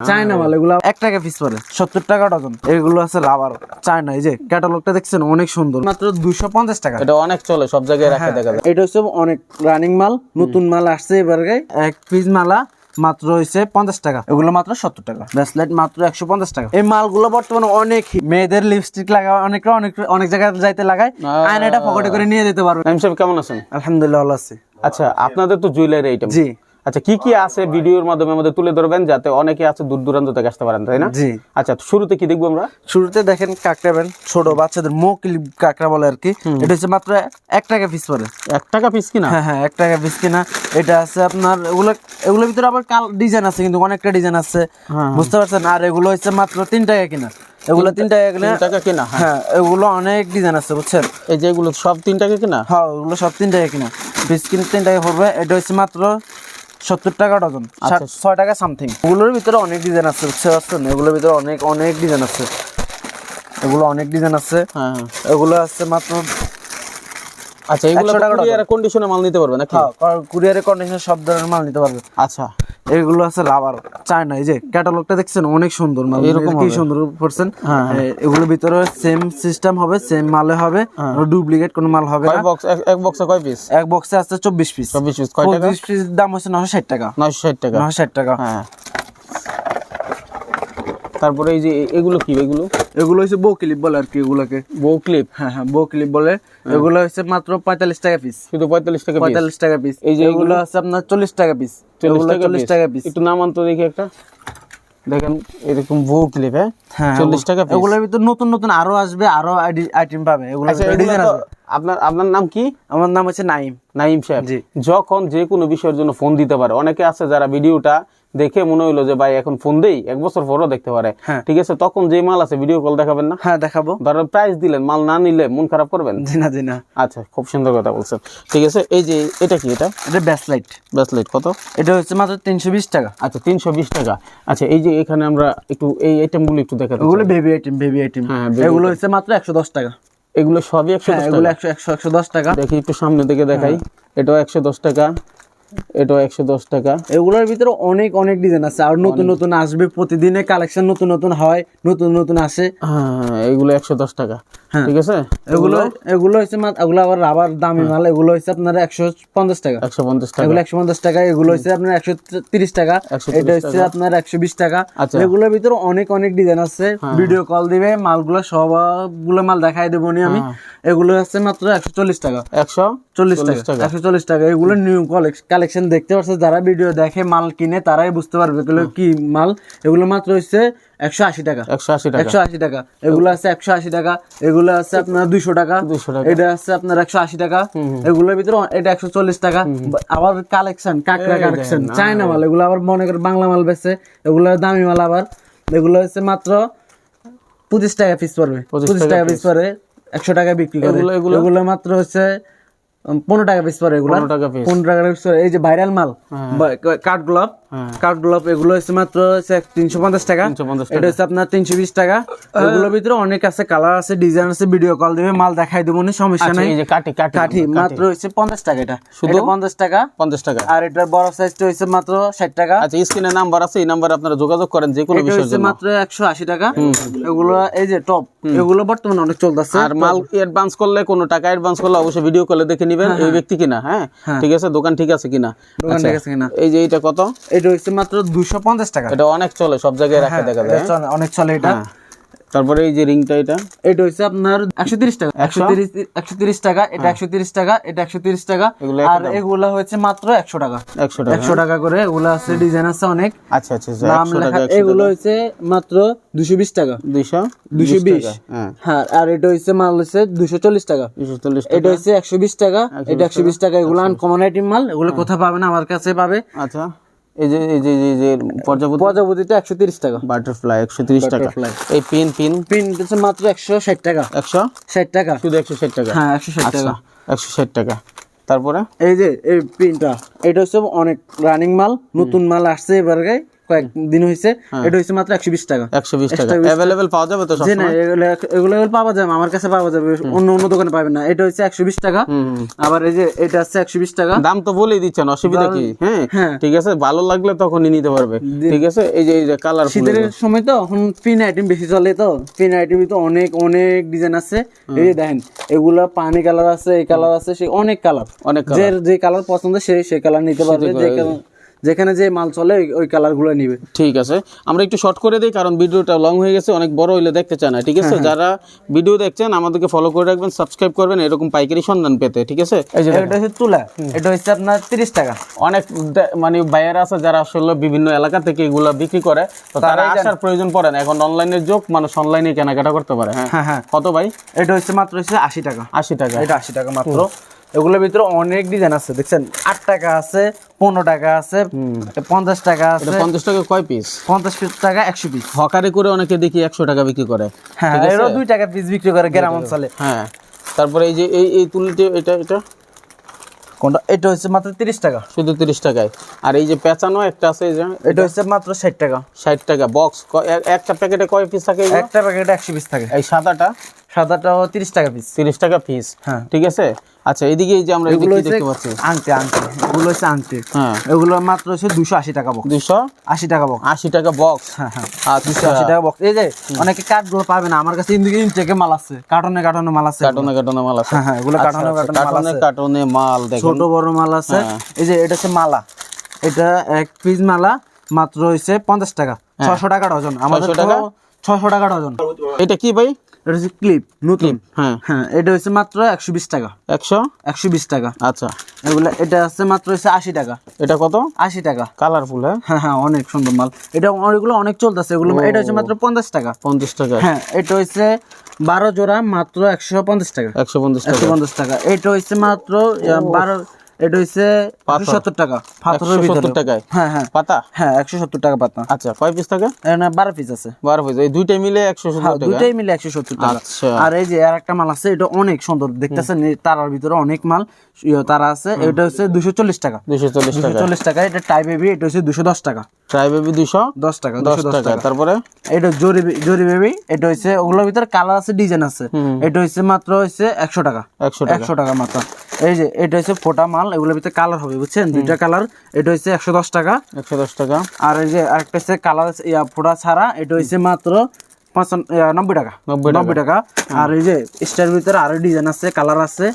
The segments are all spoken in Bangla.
চায়না মাল এগুলো এক টাকা পিস সত্তর টাকা ডজন। এগুলো আছে লাভার চায়না এই যে ক্যাটালগটা দেখছেন অনেক সুন্দর। মাত্র পঞ্চাশ টাকা। এটা অনেক চলে সব জায়গায় রাখা দেখা যায়। এটা হচ্ছে অনেক রানিং মাল নতুন মাল আসছে এবার এক পিস মালা মাত্র হয়েছে পঞ্চাশ টাকা। এগুলো মাত্র সত্তর টাকা। ব্রেসলেট মাত্র একশো পঞ্চাশ টাকা। এই মালগুলো বর্তমানে অনেক মেয়েদের লিপস্টিক লাগা অনেক অনেক অনেক জায়গায় যাইতে লাগায়। আয়নাটা পকেটে করে নিয়ে যেতে পারবে। কেমন আছেন? আলহামদুলিল্লাহ ভালো আছি। আচ্ছা আপনাদের তো জুয়েলারি আইটেম জি। আচ্ছা কি কি আছে ভিডিওর মাধ্যমে আমাদের তুলে ধরবেন যাতে অনেকে আছে দূর দূরান্ত থেকে আসতে পারেন তাই না? জি। আচ্ছা শুরুতে কি দেখব আমরা? শুরুতে দেখেন কাঁকড়া বেন ছোট বাচ্চাদের মো ক্লিপ কাঁকড়া বলে আর কি। এটা হচ্ছে মাত্র এক টাকা পিস পরে এক টাকা পিস কিনা? হ্যাঁ হ্যাঁ এক টাকা পিস কিনা। এটা আছে আপনার এগুলো এগুলোর ভিতরে আবার কাল ডিজাইন আছে কিন্তু অনেকটা ডিজাইন আছে। হ্যাঁ। বুঝতে পারছেন? আর এগুলো হচ্ছে মাত্র তিন টাকা কিনা। এগুলো তিন টাকা কিনা? টাকা কিনা হ্যাঁ। হ্যাঁ এগুলো অনেক ডিজাইন আছে বুঝছেন? এই যে এগুলো সব তিন টাকা কিনা? হ্যাঁ ওগুলো সব তিন টাকা কিনা। পিস কিনে তিন টাকা পড়বে। এটা হচ্ছে মাত্র সত্তর টাকা ডজন আচ্ছা। ছয় টাকা সামথিং ওগুলোর ভিতরে অনেক ডিজাইন আছে বুঝতে পারছেন? এগুলোর ভিতরে অনেক অনেক ডিজাইন আছে। এগুলো অনেক ডিজাইন আছে। হ্যাঁ হ্যাঁ। এগুলো আছে মাত্র আচ্ছা এগুলো 100 টাকা কন্ডিশনে মাল নিতে পারবে নাকি? হ্যাঁ কুরিয়ারে কন্ডিশনে সব ধরনের মাল নিতে পারবে। আচ্ছা। এগুলো আছে রাবার চায়না এই যে ক্যাটালগটা দেখছেন অনেক সুন্দর মাল। এরকম কি সুন্দর করছেন? এগুলো এগুলোর ভিতরে সেম সিস্টেম হবে সেম মালে হবে ডুপ্লিকেট কোনো মাল হবে না। বক্স এক বক্সে কয় পিস এক বক্সে আছে চব্বিশ পিস চব্বিশ পিস কয় টাকা? চব্বিশ পিস দাম হচ্ছে নশো ষাট টাকা। নয়শো ষাট টাকা। নশো ষাট টাকা। হ্যাঁ। তারপরে এই যে এগুলো কি এগুলো? এগুলো হচ্ছে বউ ক্লিপ বলে আর কি এগুলোকে। বউ ক্লিপ? হ্যাঁ হ্যাঁ বউ ক্লিপ বলে। এগুলো হচ্ছে মাত্র পঁয়তাল্লিশ টাকা পিস শুধু পঁয়তাল্লিশ টাকা পঁয়তাল্লিশ টাকা পিস এই যে এগুলো? আছে আপনার চল্লিশ টাকা পিস চল্লিশ টাকা পিস একটু নাম আনতো দেখি একটা। দেখেন এরকম বউ ক্লিপ হ্যাঁ? হ্যাঁ চল্লিশ টাকা পিস এগুলোর ভিতরে নতুন নতুন আরও আসবে আরও আইটেম পাবে। এগুলো আচ্ছা এগুলো আপনার আপনার নাম কি? আমার নাম হচ্ছে নাইম। নাইম সাহেব। জি। যখন যে কোনো বিষয়ের জন্য ফোন দিতে পারে। অনেকে আছে যারা ভিডিওটা দেখে মনে হইল যে ভাই এখন ফোন দেই এক বছর পরও দেখতে পারে। হ্যাঁ। ঠিক আছে তখন যে মাল আছে ভিডিও কল দেখাবেন না? হ্যাঁ দেখাবো। ধরেন প্রাইস দিলেন মাল না নিলে মন খারাপ করবেন? জি না জি না। আচ্ছা খুব সুন্দর কথা বলছেন। ঠিক আছে এই যে এটা কি এটা? এটা ব্যাসলাইট ব্যাসলেট কত? এটা হচ্ছে মাত্র তিনশো বিশ টাকা। আচ্ছা তিনশো বিশ টাকা। আচ্ছা এই যে এখানে আমরা একটু এই আইটেমগুলো একটু দেখাতে এগুলো বেবি আইটেম বেবি আইটেম হ্যাঁ, এগুলো হচ্ছে মাত্র একশো দশ টাকা। এগুলো সবই একশো হ্যাঁ এগুলো একশো একশো একশো দশ টাকা। দেখি একটু সামনে থেকে দেখাই। এটাও একশো দশ টাকা। এটাও একশো দশ টাকা। এগুলোর ভিতরে অনেক অনেক ডিজাইন আছে। আর নতুন নতুন আসবে প্রতিদিনে কালেকশন নতুন নতুন হয় নতুন নতুন আসে। হ্যাঁ এগুলো একশো দশ টাকা। হ্যাঁ। ঠিক আছে? এগুলো এগুলো? হচ্ছে এগুলো আবার রাবার দামি মাল। এগুলো হচ্ছে আপনার একশো পঞ্চাশ টাকা। একশো পঞ্চাশ টাকা। এগুলো একশো পঞ্চাশ টাকা এগুলো হচ্ছে আপনার একশো তিরিশ টাকা। এটা হচ্ছে আপনার একশো বিশ টাকা। আচ্ছা। এগুলোর ভিতরে অনেক অনেক ডিজাইন আছে। ভিডিও কল দিবে মালগুলো সবগুলো মাল দেখাই দেবো নি আমি। এগুলো হচ্ছে মাত্র একশো চল্লিশ টাকা। একশো চল্লিশ টাকা একশো চল্লিশ টাকা। এগুলো নিউ কালেকশন দেখতে পাচ্ছে যারা ভিডিও দেখে মাল কিনে তারাই বুঝতে পারবে এগুলো কি মাল। এগুলো মাত্র হচ্ছে একশো আশি টাকা। একশো আশি টাকা। একশো আশি টাকা। এগুলো আছে একশো আশি টাকা। এগুলো আছে আপনার দুইশো টাকা। দুইশো টাকা। এটা আছে আপনার একশো আশি টাকা। এগুলোর ভিতরে এটা একশো চল্লিশ টাকা। আবার কালেকশন কাঁকড়া কালেকশন চায়না মাল। এগুলো আবার মনে করে বাংলা মাল বেচে এগুলো দামি মাল আবার। এগুলো হচ্ছে মাত্র পঁচিশ টাকা পিস পড়বে। পঁচিশ টাকা পিস পরে একশো টাকা বিক্রি করে। এগুলো- মাত্র হচ্ছে পনেরো টাকা পিস পরে এগুলো। 15 টাকা piece। পনেরো টাকা পিস এই যে ভাইরাল মাল কাঠ গোলাপ হ্যাঁ। এগুলো হচ্ছে মাত্র তিনশো পঞ্চাশ টাকা। এটা হচ্ছে আপনার তিনশো বিশ টাকা। এগুলোর ভিতরে অনেক আছে কালার আছে ডিজাইন আছে ভিডিও কল দিবে মাল দেখাই দেবো নি সমস্যা আচ্ছা, নাই। কাঠি কাঠি মাত্র হচ্ছে পঞ্চাশ টাকা এটা। শুধু? পঞ্চাশ টাকা। পঞ্চাশ টাকা। আর এটার বড় সাইজটা হচ্ছে মাত্র ষাট টাকা। আচ্ছা স্ক্রিনে নাম্বার আছে এই নাম্বারে আপনারা যোগাযোগ করেন যে কোনো হচ্ছে মাত্র একশো আশি টাকা। এগুলো এই যে টপ এগুলো বর্তমানে অনেক চলতেছে। আর মাল অ্যাডভান্স করলে কোনো টাকা অ্যাডভান্স করলে অবশ্যই ভিডিও কলে দেখে নেবেন এই ব্যক্তি কিনা হ্যাঁ? ঠিক আছে দোকান ঠিক আছে কিনা? দোকান আচ্ছা, ঠিক আছে কিনা। এই যে এটা কত? এটা হচ্ছে মাত্র দুশো পঞ্চাশ টাকা। এটা অনেক চলে সব জায়গায় রাখা দেখা যায় অনেক চলে এটা। হ্যাঁ। তারপরে এই যে রিংটা এটা? এটা হচ্ছে আপনার একশো তিরিশ টাকা একশো? তিরিশ একশো তিরিশ টাকা এটা একশো তিরিশ টাকা এটা একশো তিরিশ টাকা আর এগুলা হচ্ছে মাত্র একশো টাকা। একশো টাকা। একশো টাকা করে এগুলো আছে ডিজাইন আছে অনেক। আচ্ছা আচ্ছা আচ্ছা, নাম লেখা এগুলো হচ্ছে মাত্র দুশো বিশ টাকা। দুইশো? দুশো বিশ। হ্যাঁ। হ্যাঁ আর এটা হচ্ছে মাল হচ্ছে দুশো চল্লিশ টাকা। দুশো চল্লিশ এটা হচ্ছে একশো বিশ টাকা এটা একশো বিশ টাকা এগুলো আনকমন আইটেম মাল এগুলো কোথাও পাবে না আমার কাছে পাবে। আচ্ছা। এই যে এই যে এই যে প্রজাপতি প্রজাপতিতে একশো তিরিশ টাকা। বাটারফ্লাই একশো তিরিশ টাকা। এই পিন পিন পিন হচ্ছে মাত্র একশো ষাট টাকা। একশো? ষাট টাকা। শুধু একশো ষাট টাকা? হ্যাঁ একশো ষাট আচ্ছা টাকা। একশো ষাট টাকা। তারপরে? এই যে এই পিনটা এটা হচ্ছে অনেক রানিং মাল নতুন মাল আসছে এবার। কয়েকদিন হয়েছে এটা হচ্ছে মাত্র একশো বিশ টাকা। একশো বিশ টাকা। অ্যাভেলেবেল পাওয়া যাবে তো যে না এগুলো পাওয়া যাবে আমার কাছে পাওয়া যাবে অন্য অন্য দোকানে পাবেন না। এটা হচ্ছে একশো বিশ টাকা। আবার এই যে এটা হচ্ছে একশো বিশ টাকা। দাম তো বলেই দিচ্ছেন অসুবিধা কি? হ্যাঁ হ্যাঁ। ঠিক আছে ভালো লাগলে তখনই নিতে পারবে। ঠিক আছে এই যে এই যে কালার শীতের সময় তো এখন পিন আইটেম বেশি চলে তো। পিন আইটেম তো অনেক অনেক ডিজাইন আছে। এই যে দেখেন এগুলা পানি কালার আছে এই কালার আছে সে অনেক কালার অনেক যে যে কালার পছন্দ সে সেই কালার নিতে পারবে যেখানে- যেখানে যে মাল চলে ওই- ওই কালারগুলো নিবে। ঠিক আছে। আমরা একটু শর্ট করে দিই কারণ ভিডিওটা লং হয়ে গেছে অনেক বড় হইলে দেখতে চায় না ঠিক আছে? হ্যাঁ, যারা ভিডিও দেখছেন আমাদেরকে ফলো করে রাখবেন সাবস্ক্রাইব করবেন এরকম পাইকারি সন্ধান পেতে ঠিক আছে? এটা হচ্ছে তুলা এটা হচ্ছে আপনার তিরিশ টাকা। অনেক মানে বায়ার আছে যারা আসলে বিভিন্ন এলাকা থেকে এগুলা বিক্রি করে তো তারা আসার প্রয়োজন পড়ে না। এখন অনলাইনের যুগ মানুষ অনলাইনে কেনাকাটা করতে পারে হ্যাঁ? হ্যাঁ হ্যাঁ। কত ভাই? এটা হচ্ছে মাত্র হচ্ছে আশি টাকা। আশি টাকা। এটা আশি টাকা মাত্র। এগুলোর ভিতরে অনেক ডিজাইন আছে দেখছেন? আট টাকা আছে পনেরো টাকা আছে পঞ্চাশ টাকা আছে। পঞ্চাশ টাকা কয় পিস পঞ্চাশ পিস টাকা একশো পিস হকারে করে অনেকে দেখি একশো টাকা বিক্রি করে হ্যাঁ এরও দুই টাকা পিস বিক্রি করে গ্রাম অঞ্চলে। হ্যাঁ তারপরে এই যে এই এই তুলিটি এটা এটা? কোনটা? এটা হচ্ছে মাত্র তিরিশ টাকা। শুধু তিরিশ টাকায়। আর এই যে পেঁচানো একটা আছে এই যে? এটা হচ্ছে মাত্র ষাট টাকা। ষাট টাকা বক্স একটা প্যাকেটে কয় পিস থাকে একটা প্যাকেটে একশো পিস থাকে। এই সাদাটা? সাদাটাও তিরিশ টাকা পিস তিরিশ টাকা পিস হ্যাঁ। ঠিক আছে? আচ্ছা এদিকে যে আমরা এগুলো দেখতে পাচ্ছি? আংটি আংটি। এগুলো হচ্ছে আংটি। হ্যাঁ। এগুলো মাত্র হচ্ছে দুশো আশি টাকা বক্স দুশো আশি টাকা বক্স আশি টাকা বক্স হ্যাঁ হ্যাঁ। আচ্ছা। আশি টাকা বক্স এই যে অনেকে কাঠগুলো পাবে না আমার কাছে ইন্দিকে ইনটেকে মাল আছে কার্টনে কার্টনে মাল আছে কার্টনে কার্টনে মাল আছে। হ্যাঁ হ্যাঁ এগুলো আচ্ছা, কার্টনে আচ্ছা, কার্টনে কার্টনে মাল দেখেন। ছোট বড় মাল আছে। হ্যাঁ। এই যে এটা হচ্ছে মালা। এটা এক পিস মালা মাত্র হইছে পঞ্চাশ টাকা। ছশো টাকা ডজন আমাদের ছশো টাকা? ডজন এটা কি ভাই? এটা হচ্ছে ক্লিপ নতুন। হ্যাঁ। হ্যাঁ এটা হচ্ছে মাত্র একশো বিশ টাকা। একশো? একশো বিশ টাকা। আচ্ছা। এগুলো এটা আছে মাত্র হচ্ছে আশি টাকা। এটা কত? আশি টাকা। কালারফুল হ্যাঁ? হ্যাঁ হ্যাঁ অনেক সুন্দর মাল। এটা এগুলো অনেক চলতেছে এগুলো। এটা হচ্ছে মাত্র পঞ্চাশ টাকা। পঞ্চাশ টাকা। হ্যাঁ এটা হচ্ছে বারো জোড়া মাত্র একশো পঞ্চাশ টাকা। একশো পঞ্চাশ টাকা। একশো পঞ্চাশ টাকা। এটা হচ্ছে মাত্র বারো এটা হচ্ছে একশো সত্তর টাকা। পাথরের ভিতরে। টাকায়? হ্যাঁ হ্যাঁ। পাতা? হ্যাঁ একশো সত্তর টাকা পাতা। আচ্ছা কয় পিস থাকে? বারো পিস আছে। বারো পিস এই দুইটাই মিলে একশো হ্যাঁ সত্তর দুইটাই মিলে একশো সত্তর টাকা। আচ্ছা। আর এই যে আর একটা মাল আছে এটা অনেক সুন্দর। দেখতেছেন তারার ভিতরে অনেক মাল ইয়ে তারা আছে। এটা হচ্ছে দুশো চল্লিশ টাকা। দুশো চল্লিশ টাকা। চল্লিশ টাকা। এটা টাই বেবি এটা হচ্ছে দুশো দশ টাকা। ট্রাই বেবি দুশো দশ টাকা দশ টাকা। তারপরে? এটা জরি জরি বেবি এটা হচ্ছে ওগুলোর ভিতরে কালার আছে ডিজাইন আছে। এটা হচ্ছে মাত্র হচ্ছে একশো টাকা। একশো টাকা। একশো টাকা মাত্র। এই যে এটা হচ্ছে ফোটা মাল এগুলোর ভিতরে কালার হবে বুঝছেন? দুইটা কালার এটা হচ্ছে একশো দশ টাকা। একশো দশ টাকা। আর এই যে আরেকটা হচ্ছে কালার ইয়া ফোটা ছাড়া এটা হচ্ছে মাত্র নব্বই টাকা নব্বই টাকা। নব্বই টাকা। আর এই যে স্টার ভিতরে আরও ডিজাইন আছে কালার আছে।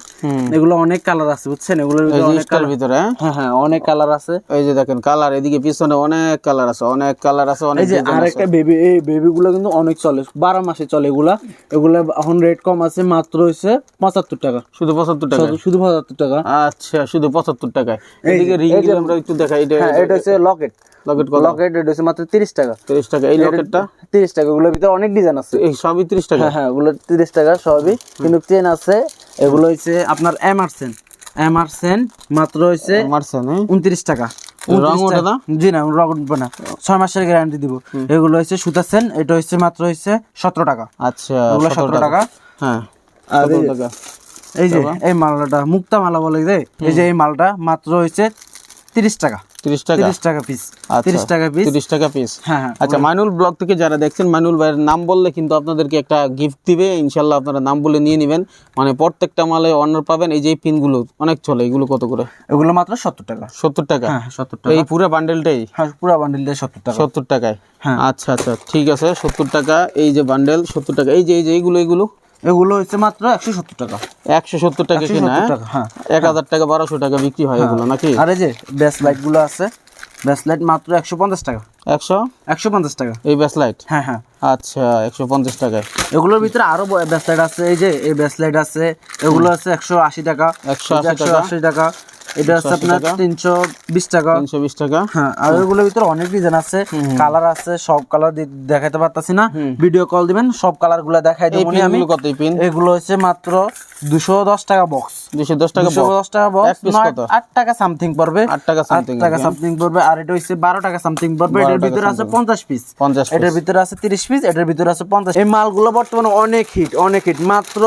এগুলো অনেক কালার আছে বুঝছেন? অনেক স্টার কালার ভিতরে হ্যাঁ? হ্যাঁ হ্যাঁ অনেক কালার আছে। এই যে দেখেন কালার এদিকে পিছনে অনেক কালার আছে অনেক কালার আছে অনেক এই যে আরেকটা বেবি এই বেবি গুলো কিন্তু অনেক চলে বারো মাসে চলে এগুলা। এগুলা এখন রেট কম আছে মাত্র হচ্ছে পঁচাত্তর টাকা। শুধু পঁচাত্তর টাকা শুধু- পঁচাত্তর টাকা। আচ্ছা শুধু পঁচাত্তর টাকায়। এদিকে রিং আমরা একটু দেখাই এটা হ্যাঁ এটা হচ্ছে লকেট লকেট লকেট এটা হচ্ছে মাত্র তিরিশ টাকা। তিরিশ টাকা এই লকেটটা তিরিশ টাকা ভিতরে অনেক ডিজাইন আছে। এই সবই তিরিশ টাকা? হ্যাঁ হ্যাঁ ওগুলো তিরিশ টাকা সবই। কিন্তু চেন আছে এগুলো হচ্ছে আপনার এমারসেন এমারসেন মাত্র হচ্ছে হ্যাঁ? উনত্রিশ টাকা। রং ওঠে না? জি না রং উঠবে না। ছয় মাসের গ্যারান্টি দিব। এগুলো হচ্ছে সুতা সেন এটা হচ্ছে মাত্র হচ্ছে সতেরো টাকা। আচ্ছা ওগুলো সতেরো সতেরো টাকা। হ্যাঁ আর টাকা। এই যে এই মালটা মুক্তা মালা বলে যে এই যে এই মালটা মাত্র হচ্ছে তিরিশ টাকা। তিরিশ টাকা? তিরিশ টাকা পিস আচ্ছা তিরিশ টাকা পিস তিরিশ টাকা পিস হ্যাঁ হ্যাঁ আচ্ছা মাইনুল ব্লগ থেকে যারা দেখছেন মাইনুল ভাইয়ের নাম বললে কিন্তু আপনাদেরকে একটা গিফট দিবে। ইনশাল্লাহ আপনারা নাম বলে নিয়ে নেবেন। মানে প্রত্যেকটা মালে অনার পাবেন। এই যে পিনগুলো অনেক চলে। এগুলো কত করে? এগুলো মাত্র সত্তর টাকা। সত্তর টাকা? হ্যাঁ সত্তর টাকা। এই পুরো বান্ডেলটাই হ্যাঁ পুরো বান্ডিল দিয়ে সত্তর টাকা। সত্তর টাকায়? হ্যাঁ। আচ্ছা আচ্ছা ঠিক আছে। সত্তর টাকা এই যে বান্ডেল সত্তর টাকা। এই যে এই যে এইগুলো এইগুলো? এগুলো হচ্ছে মাত্র একশো সত্তর টাকা। একশো সত্তর টাকা কিনা হ্যাঁ। এক হাজার টাকা বারোশো টাকা বিক্রি হয় এগুলো নাকি? আর এই যে ব্যাস লাইটগুলো আছে ব্যাস লাইট মাত্র একশো পঞ্চাশ টাকা। একশো? একশো পঞ্চাশ টাকা। এই ব্যাস লাইট? হ্যাঁ হ্যাঁ। আচ্ছা একশো পঞ্চাশ টাকা এগুলোর ভিতরে আরও ব্যাস লাইট আছে এই যে এই ব্যাস লাইট আছে এগুলো আছে একশো আশি টাকা। 180 একশো আশি টাকা। এটা হচ্ছে আপনার। তিনশো বিশ টাকা। তিনশো বিশ টাকা। হ্যাঁ আর ওগুলোর ভিতরে অনেক ডিজাইন আছে। কালার আছে সব কালার দেখাতে পারতাছি না। ভিডিও কল দিবেন সব কালারগুলা দেখাই দেবো আমি। কত পিন? এগুলো হচ্ছে মাত্র দুশো দশ টাকা বক্স দুশো দশ টাকা দুশো। দশ টাকা বক্স আট টাকা সামথিং পড়বে। আট টাকা something টাকা সামথিং পড়বে আর এটা হচ্ছে বারো টাকা সামথিং পড়বে। এটার ভিতরে আছে। পঞ্চাশ পিস পঞ্চাশ এটার ভিতরে আছে তিরিশ পিস এটার ভিতরে আছে পঞ্চাশ এই মালগুলো বর্তমানে অনেক হিট অনেক হিট মাত্র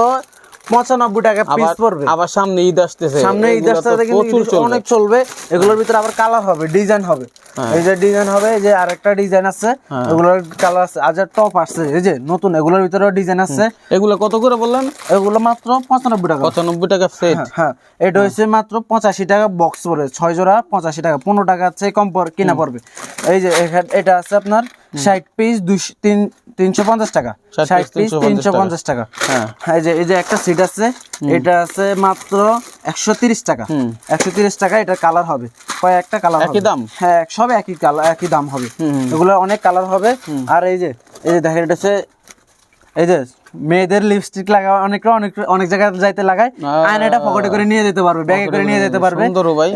পঁচানব্বই টাকা পিস আবার পড়বে। আবার সামনে ঈদ আসতেছে। সামনে ঈদ কিন্তু। অনেক চলবে। এগুলোর ভিতরে আবার কালার হবে ডিজাইন হবে। হ্যাঁ। এই যে ডিজাইন হবে যে আরেকটা ডিজাইন আছে এগুলোর কালার আছে। আজ টপ এই যে নতুন এগুলোর ভিতরেও ডিজাইন আছে। এগুলো কত করে বললেন? এগুলো মাত্র পঁচানব্বই টাকা। পঁচানব্বই টাকা সেট হ্যাঁ এটা হচ্ছে মাত্র পঁচাশি টাকা বক্স পড়ে। ছয় জোড়া পঁচাশি টাকা। পনেরো টাকা আছে কম পর কিনা পড়বে। এই যে এটা আছে আপনার ষাট পিস তিনশো পঞ্চাশ টাকা। 60 ষাট পিস 350 তিনশো পঞ্চাশ টাকা। হ্যাঁ। এই যে এই যে একটা সিট আছে এটা আছে মাত্র একশো তিরিশ টাকা। একশো তিরিশ টাকা এটা কালার হবে। কয়েকটা কালার একই দাম? হ্যাঁ সব একই কালার একই দাম হবে। এগুলো অনেক কালার হবে। আর এই যে এই যে দেখেন এটা হচ্ছে এই যে মেয়েদের লিপস্টিক লাগা অনেক অনেক অনেক জায়গায় যাইতে লাগায় আয়নাটা পকেটে করে নিয়ে যেতে পারবে ব্যাগে করে নিয়ে যেতে পারবে। সুন্দর ভাই।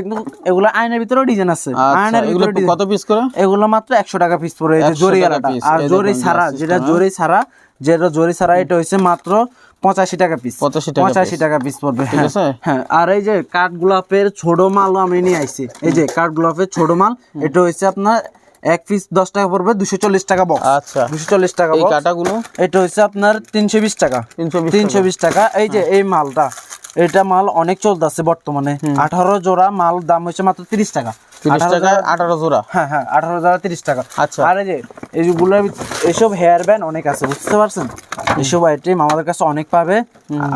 একদম এগুলো আয়নার ভিতরেও ডিজাইন আছে আচ্ছা আয়নার এগুলো ভিতরে কত পিস করে? এগুলো মাত্র একশো টাকা পিস পড়ে এই যে জরি আলাদা আর জরি ছাড়া যেটা system, জরি ছাড়া যেটা জরি ছাড়া এটা হচ্ছে মাত্র পঁচাশি টাকা পিস 85 টাকা পঁচাশি টাকা পিস পড়বে ঠিক হ্যাঁ। আছে? হ্যাঁ আর এই যে কাঠ গোলাপের ছোট মালও আমি নিয়ে আইছি। এই যে কাঠ গোলাপের ছোট মাল এটা হচ্ছে আপনার এক পিস দশ টাকা পড়বে দুশো চল্লিশ টাকা বক্স আচ্ছা। দুশো চল্লিশ টাকা এই box। কাটাগুলো? এটা হচ্ছে আপনার তিনশো বিশ টাকা। তিনশো বিশ টাকা। এই যে এই মালটা এটা মাল অনেক চলতেছে বর্তমানে। আঠারো জোড়া মাল দাম হচ্ছে মাত্র তিরিশ টাকা। তিরিশ 18 আঠারো জোড়া? হ্যাঁ হ্যাঁ আঠারো হাজার তিরিশ টাকা। আচ্ছা। আর এই যে এইগুলোর হেয়ার ব্যান্ড অনেক আছে বুঝতে পারছেন? এইসব আইটেম আমাদের কাছে অনেক পাবে।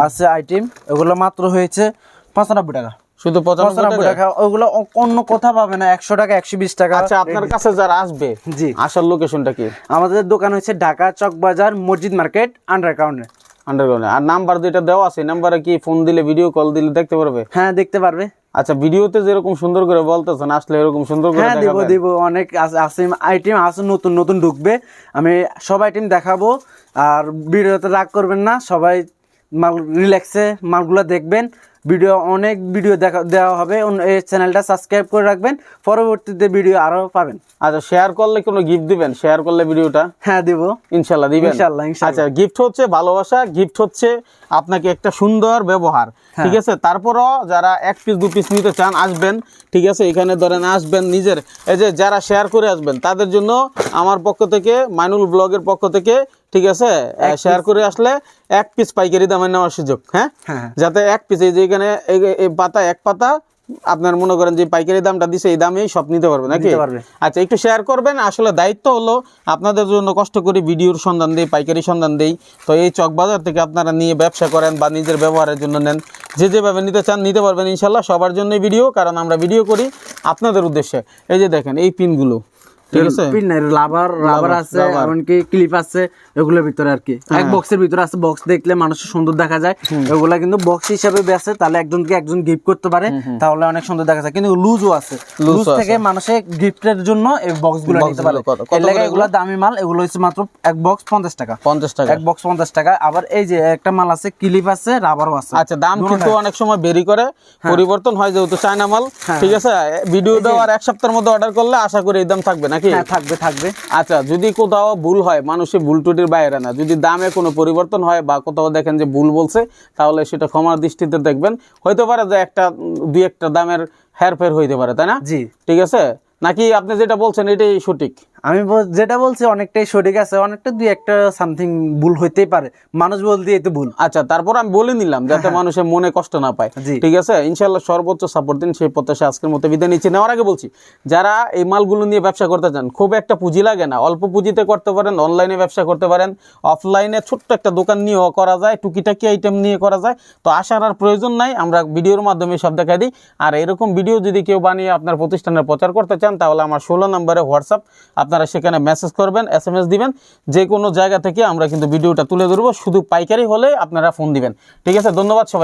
আছে আইটেম এগুলো মাত্র হয়েছে পঁচানব্বই টাকা। শুধু পঁচানব্বই পঁচানব্বই টাকা টাকা ওগুলো অন্য কোথা পাবে না একশো টাকা একশো বিশ টাকা। আচ্ছা আপনার কাছে যারা আসবে জি। আসার লোকেশনটা কি? আমাদের দোকান হচ্ছে ঢাকা চক বাজার মসজিদ মার্কেট আন্ডারগ্রাউন্ডে আন্ডারগ্রাউন্ডে আর নাম্বার যেটা দেওয়া আছে নাম্বারে কি ফোন দিলে ভিডিও কল দিলে দেখতে পারবে? হ্যাঁ দেখতে পারবে। আচ্ছা ভিডিওতে যেরকম সুন্দর করে বলতেছেন আসলে এরকম সুন্দর করে হ্যাঁ দিব দেখাবেন? দিব অনেক আছে- আছে আইটেম আছে নতুন নতুন ঢুকবে। আমি সব আইটেম দেখাবো আর ভিডিওতে রাগ করবেন না সবাই মাল রিল্যাক্সে মালগুলো দেখবেন ভিডিও অনেক ভিডিও দেখা দেওয়া হবে। এই চ্যানেলটা সাবস্ক্রাইব করে রাখবেন। পরবর্তীতে ভিডিও আরও পাবেন। আচ্ছা শেয়ার করলে কোনো গিফট দিবেন? শেয়ার করলে ভিডিওটা? হ্যাঁ দিব। ইনশাল্লাহ দিবেন? ইনশাল্লাহ। আচ্ছা গিফট হচ্ছে ভালোবাসা গিফট হচ্ছে আপনাকে একটা সুন্দর ব্যবহার হ্যাঁ। ঠিক আছে? তারপরও যারা এক পিস দু পিস নিতে চান আসবেন ঠিক আছে? এখানে ধরেন আসবেন নিজের। এই যে যারা শেয়ার করে আসবেন তাদের জন্য আমার পক্ষ থেকে মাইনুল ব্লগের পক্ষ থেকে ঠিক আছে? শেয়ার করে আসলে এক পিস পাইকারি দামে নেওয়ার সুযোগ হ্যাঁ? হ্যাঁ হ্যাঁ। যাতে এক পিস এই যে এখানে এই- পাতা এক পাতা আপনার মনে করেন যে পাইকারি দামটা দিছে এই দামেই সব নিতে পারবে নাকি? আচ্ছা একটু শেয়ার করবেন। আসলে দায়িত্ব হলো আপনাদের জন্য কষ্ট করে ভিডিওর সন্ধান দেই পাইকারি সন্ধান দেই। তো এই চক বাজার থেকে আপনারা নিয়ে ব্যবসা করেন বা নিজের ব্যবহারের জন্য নেন। যে যেভাবে নিতে চান নিতে পারবেন ইনশাল্লাহ সবার জন্যই ভিডিও কারণ আমরা ভিডিও করি আপনাদের উদ্দেশ্যে। এই যে দেখেন এই পিনগুলো ঠিক আছে? রাবার রাবার আছে এমনকি ক্লিপ আছে এগুলোর ভিতরে আর কি। এক বক্সের ভিতরে আছে বক্স দেখলে মানুষের সুন্দর দেখা যায়। এগুলা কিন্তু বক্স হিসাবে বেছে তাহলে একজনকে একজন গিফট করতে পারে তাহলে অনেক সুন্দর দেখা যায়। কিন্তু লুজও আছে। লুজ থেকে মানুষে গিফটের জন্য এই বক্স নিতে পারে। কত- কত এর লাগে করে এগুলো? দামি মাল এগুলো হচ্ছে মাত্র এক বক্স পঞ্চাশ টাকা। পঞ্চাশ টাকা। এক বক্স পঞ্চাশ টাকা। আবার এই যে একটা মাল আছে ক্লিপ আছে রাবারও আছে। আচ্ছা দাম কিন্তু অনেক সময় বেরি করে হ্যাঁ। পরিবর্তন হয় যেহেতু চায়না মাল। ঠিক আছে? ভিডিও দেওয়ার এক সপ্তাহের মধ্যে অর্ডার করলে আশা করি এই দাম থাকবে। নাকি? হ্যাঁ থাকবে থাকবে। আচ্ছা যদি কোথাও ভুল হয় মানুষের ভুল টুটির বাইরে না যদি দামে কোনো পরিবর্তন হয় বা কোথাও দেখেন যে ভুল বলছে তাহলে সেটা ক্ষমার দৃষ্টিতে দেখবেন। হইতে পারে যে একটা দুই একটা দামের হেরফের হইতে পারে তাই না? জি। ঠিক আছে? নাকি আপনি যেটা বলছেন এটাই সঠিক? আমি যেটা বলছি অনেকটাই সঠিক আছে অনেকটা দুই একটা সামথিং ভুল হইতেই পারে। মানুষ বলতে এতে ভুল। আচ্ছা তারপর আমি বলে নিলাম যাতে মানুষের মনে কষ্ট না পায়। ঠিক আছে? ইনশাল্লাহ সর্বোচ্চ সাপোর্ট দিন সেই প্রত্যাশা আজকের মতো বিদায় নিচ্ছি। নেওয়ার আগে বলছি যারা এই মালগুলো নিয়ে ব্যবসা করতে চান খুব একটা পুঁজি লাগে না। অল্প পুঁজিতে করতে পারেন অনলাইনে ব্যবসা করতে পারেন অফলাইনে ছোট্ট একটা দোকান নিয়েও করা যায় টুকিটাকি আইটেম নিয়ে করা যায়। তো আসার আর প্রয়োজন নাই আমরা ভিডিওর মাধ্যমে সব দেখা দিই। আর এরকম ভিডিও যদি কেউ বানিয়ে আপনার প্রতিষ্ঠানের প্রচার করতে চান তাহলে আমার ষোলো নম্বরে হোয়াটসঅ্যাপ আপনারা সেখানে মেসেজ করবেন এস এম এস দিবেন যে কোনো জায়গা থেকে আমরা কিন্তু ভিডিওটা তুলে ধরবো। শুধু পাইকারি হলে আপনারা ফোন দিবেন। ঠিক আছে, ধন্যবাদ সবাই